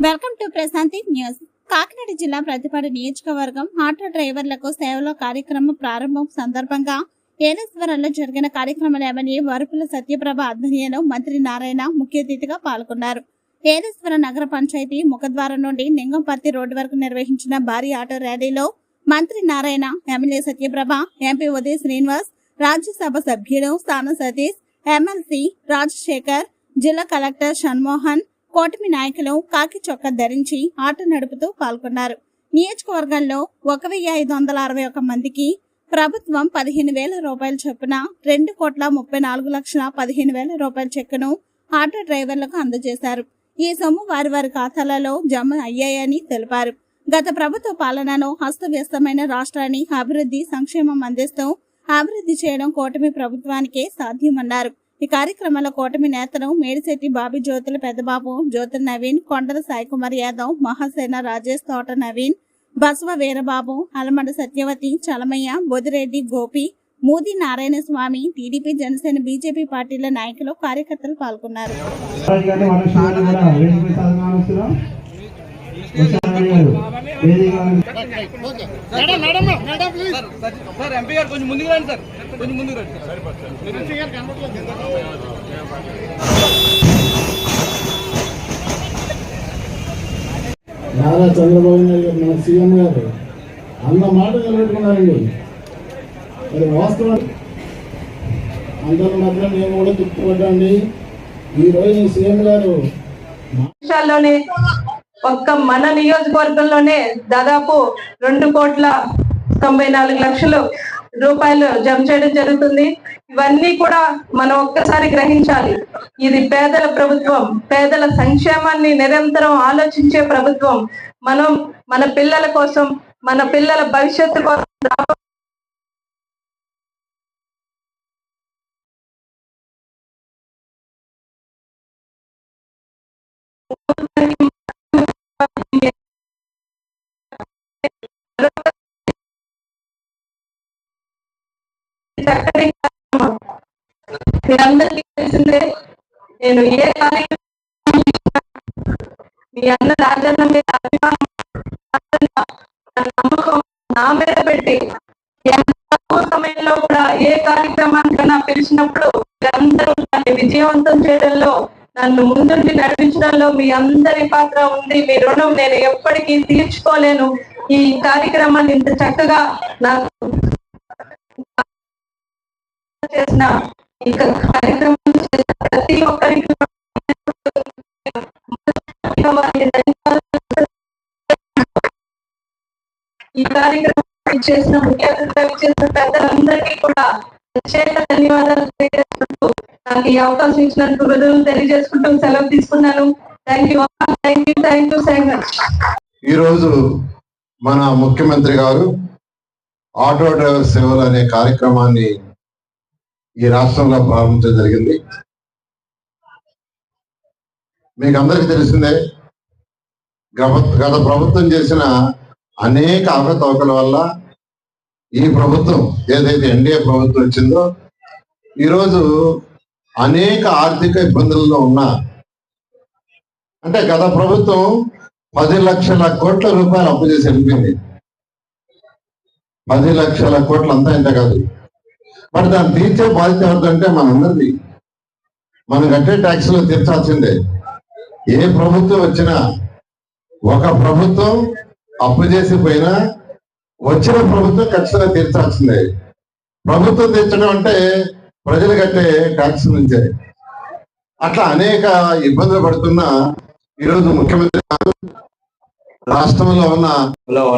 Welcome to Prashanti news. Kakinada జిల్లా ప్రతిపాడు నియోజకవర్గం auto డ్రైవర్లకు సేవలో కార్యక్రమం ప్రారంభం సందర్భంగా ఏలేశ్వరంలో జరిగిన కార్యక్రమంలో ఎమ్మెల్యే వరుపుల సత్యప్రభ ఆధ్వర్యంలో మంత్రి నారాయణ ముఖ్య అతిథిగా పాల్గొన్నారు. ఏలేశ్వరం నగర పంచాయతీ ముఖద్వారం నుండి నింగంపర్తి రోడ్డు వరకు నిర్వహించిన భారీ ఆటో ర్యాలీలో మంత్రి నారాయణ ఎమ్మెల్యే సత్యప్రభ ఎంపీ ఉదయ్ శ్రీనివాస్ రాజ్యసభ సభ్యులు స్థానం సతీష్ ఎమ్మెల్సీ రాజశేఖర్ జిల్లా కలెక్టర్ షణ్మోహన్ కూటమి నాయకులు కాకి చొక్క ధరించి ఆటో నడుపుతూ పాల్గొన్నారు. నియోజకవర్గంలో ఒక వెయ్యి ఐదు వందల అరవై ఒక మందికి ప్రభుత్వం పదిహేను వేల రూపాయల చొప్పున రెండు కోట్ల ముప్పై నాలుగు లక్షల పదిహేను వేల రూపాయల చెక్కును ఆటో డ్రైవర్లకు అందజేశారు. ఈ సొమ్ము వారి వారి ఖాతాలలో జమ అయ్యాయని తెలిపారు. గత ప్రభుత్వ పాలనలో అస్తవ్యస్తమైన రాష్ట్రాన్ని అభివృద్ధి సంక్షేమం అందిస్తూ అభివృద్ధి చేయడం కూటమి ప్రభుత్వానికే సాధ్యమన్నారు. ఈ కార్యక్రమంలో కూటమి నేతలు మేడిశెట్టి బాబీ జ్యోతుల పెద్దబాబు జ్యోతుల నవీన్ కొండల సాయికుమార్ యాదవ్ మహాసేన రాజేష్ తోట నవీన్ బసవ వీరబాబు అలమడ సత్యవతి చలమయ్య బొదిరెడ్డి గోపి మూది నారాయణ స్వామి టీడీపీ జనసేన బీజేపీ పార్టీల నాయకులు కార్యకర్తలు పాల్గొన్నారు. సార్ ఎంపీ గారు కొంచెం ముందుకు రండి సార్. కొంచెం ముందుకు రండి. కనపడలేదు నారా చంద్రబాబు నాయుడు గారు మన సీఎం గారు అన్న మాట నిలబెట్టుకున్నారండి. మరి వాస్తవం అందరి మధ్య మేము కూడా తృప్తిపడ్డండి ఈరోజు ఈ సీఎం గారు ఒక్క మన నియోజకవర్గంలోనే దాదాపు రెండు కోట్ల తొంభై నాలుగు లక్షలు రూపాయలు జమ చేయడం జరుగుతుంది. ఇవన్నీ కూడా మనం ఒక్కసారి గ్రహించాలి. ఇది పేదల ప్రభుత్వం పేదల సంక్షేమాన్ని నిరంతరం ఆలోచించే ప్రభుత్వం. మనం మన పిల్లల కోసం మన పిల్లల భవిష్యత్తు కోసం మీరందరికీ తెలిసిందే నేను ఏ కార్యక్రమం మీ అన్న రాజన్న మీద అభిమానం నా నమ్మకం నా మీద పెట్టి తక్కువ సమయంలో కూడా ఏ కార్యక్రమానికైనా పిలిచినప్పుడు మీరందరూ దాన్ని విజయవంతం చేయడంలో నన్ను ముందుండి నడిపించడంలో మీ అందరి పాత్ర ఉంది మీ రుణం నేను ఎప్పటికీ తీర్చుకోలేను ఈ కార్యక్రమాన్ని ఇంత చక్కగా నాకు చేసిన ఈ కార్యక్రమం చేసిన ప్రతి ఒక్కరికి ఈ కార్యక్రమం చేసిన ముఖ్య అతిథిగా చేసిన పెద్దలందరికీ కూడా ప్రత్యేక ధన్యవాదాలు తెలియజేసుకుంటూ నాకు ఈ అవకాశం ఇచ్చినందుకు హృదయం తెలియజేసుకుంటూ సెలవు తీసుకున్నాను. Thank you thank you thank you so much ఈరోజు మన ముఖ్యమంత్రి గారు ఆటో డ్రైవర్ సేవలు అనే కార్యక్రమాన్ని ఈ రాష్ట్రంలో ప్రారంభించడం జరిగింది. మీకు అందరికీ తెలిసిందే గత గత ప్రభుత్వం చేసిన అనేక అవకతవకల వల్ల ఈ ప్రభుత్వం ఏదైతే ఎన్డీఏ ప్రభుత్వం వచ్చిందో ఈరోజు అనేక ఆర్థిక ఇబ్బందుల్లో ఉన్న అంటే గత ప్రభుత్వం పది లక్షల కోట్ల రూపాయలు అప్పు చేసి వెళ్ళిపోయింది. పది లక్షల కోట్లు అంతా ఇంత కాదు. మరి దాన్ని తీర్చే బాధ్యత ఎవరిదంటే మనందరిది. మనం కట్టే ట్యాక్సులు తీర్చాల్సిందే. ఏ ప్రభుత్వం వచ్చినా ఒక ప్రభుత్వం అప్పు చేసి పోయినా వచ్చిన ప్రభుత్వం ఖచ్చితంగా తీర్చాల్సిందే. ప్రభుత్వం తీర్చడం అంటే ప్రజలు కట్టే ట్యాక్స్ నుంచే. అట్లా అనేక ఇబ్బందులు పడుతున్న ఈరోజు ముఖ్యమంత్రి గారు రాష్ట్రంలో ఉన్న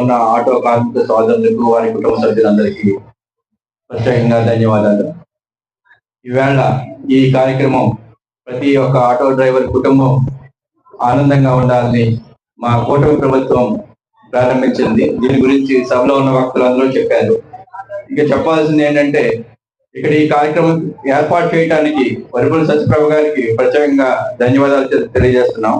ఉన్న ఆటో కార్మిక సోదరులకు వారి కుటుంబ సభ్యులందరికీ ప్రత్యేకంగా ధన్యవాదాలు. ఈవేళ ఈ కార్యక్రమం ప్రతి ఒక్క ఆటో డ్రైవర్ కుటుంబం ఆనందంగా ఉండాలని మా కూటమి ప్రభుత్వం ప్రారంభించింది. దీని గురించి సభలో ఉన్న వక్తలు అందరూ చెప్పారు. ఇంకా చెప్పాల్సింది ఏంటంటే ఇక్కడ ఈ కార్యక్రమం ఏర్పాటు చేయడానికి వరిపుల సత్యప్రభు గారికి ప్రత్యేకంగా ధన్యవాదాలు తెలియజేస్తున్నాం.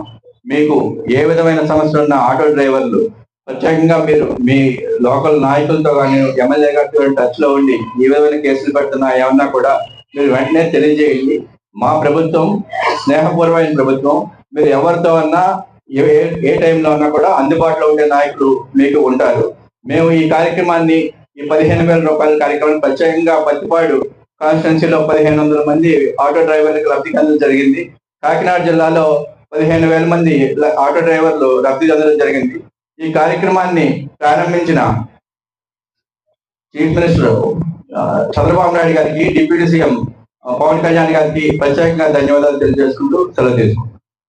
మీకు ఏ విధమైన సమస్య ఉన్న ఆటో డ్రైవర్లు ప్రత్యేకంగా మీరు మీ లోకల్ నాయకులతో కానీ ఎమ్మెల్యే గారితో టచ్లో ఉండి ఈ కేసులు పెడుతున్నా ఏమన్నా కూడా మీరు వెంటనే తెలియజేయండి. మా ప్రభుత్వం స్నేహపూర్వమైన ప్రభుత్వం మీరు ఎవరితో అన్నా ఏ ఏ- టైంలో అన్నా కూడా అందుబాటులో ఉండే నాయకులు మీకు ఉంటారు. మేము ఈ కార్యక్రమాన్ని ఈ పదిహేను వేల రూపాయల కార్యక్రమాన్ని ప్రత్యేకంగా పత్తిపాడు కాన్స్టిట్యున్సీలో పదిహేను వందల మంది ఆటో డ్రైవర్లకు లబ్ధి చెందడం జరిగింది. కాకినాడ జిల్లాలో పదిహేను వేల మంది ఆటో డ్రైవర్లు లబ్ధి చెందడం జరిగింది. ఈ కార్యక్రమాన్ని ప్రారంభించిన చీఫ్ మినిస్టర్ చంద్రబాబు నాయుడు గారికి డిప్యూటీ సీఎం పవన్ కళ్యాణ్ గారికి ప్రత్యేకంగా ధన్యవాదాలు తెలియజేసుకుంటూ సెలవు తీసుకుంటాం